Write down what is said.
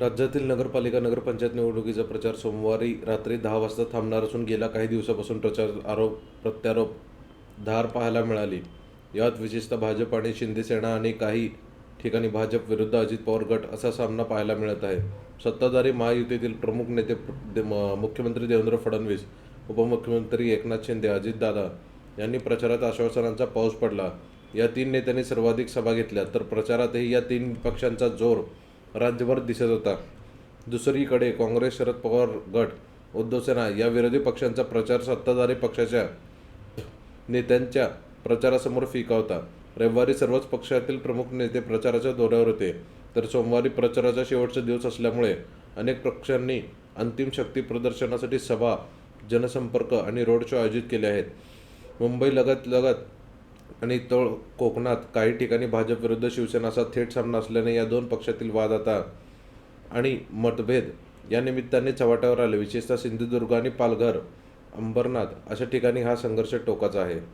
राज्यातील नगरपालिका नगरपंचायत निवडणुकीचा प्रचार सोमवारी रात्री दहा वाजता थांबणार असून गेल्या काही दिवसापासून प्रचार आरोप प्रत्यारोप धार पाहायला मिळाली. यात विशेषतः भाजप आणि शिंदेसेना आणि काही ठिकाणी भाजप विरुद्ध अजित पवार गट असा सामना पाहायला मिळत आहे. सत्ताधारी महायुतीतील प्रमुख नेते म- मुख्यमंत्री देवेंद्र फडणवीस उपमुख्यमंत्री एकनाथ शिंदे अजितदादा यांनी प्रचारात आश्वासनांचा पाऊस पडला. या तीन नेत्यांनी सर्वाधिक सभा घेतल्या तर प्रचारातही या तीन पक्षांचा जोर राज्यभर दिसत होता. दुसरीकडे काँग्रेस शरद पवार गट उद्धव सेना या विरोधी पक्षांचा प्रचार सत्ताधारी पक्षाच्या नेत्यांच्या प्रचारासमोर फिका होता रविवारी सर्वच पक्षातील प्रमुख नेते प्रचाराच्या दौऱ्यावर होते. तर सोमवारी प्रचाराचा शेवटचा दिवस असल्यामुळे अनेक पक्षांनी अंतिम शक्ती प्रदर्शनासाठी सभा जनसंपर्क आणि रोड शो आयोजित केले आहेत. मुंबई लगत लगत आणि तळ कोकणात काही ठिकाणी भाजप विरुद्ध शिवसेना असा थेट सामना असल्याने या दोन पक्षातील वाद आता आणि मतभेद या निमित्ताने चव्हाट्यावर आले. विशेषतः सिंधुदुर्ग आणि पालघर अंबरनाथ अशा ठिकाणी हा संघर्ष टोकाचा आहे.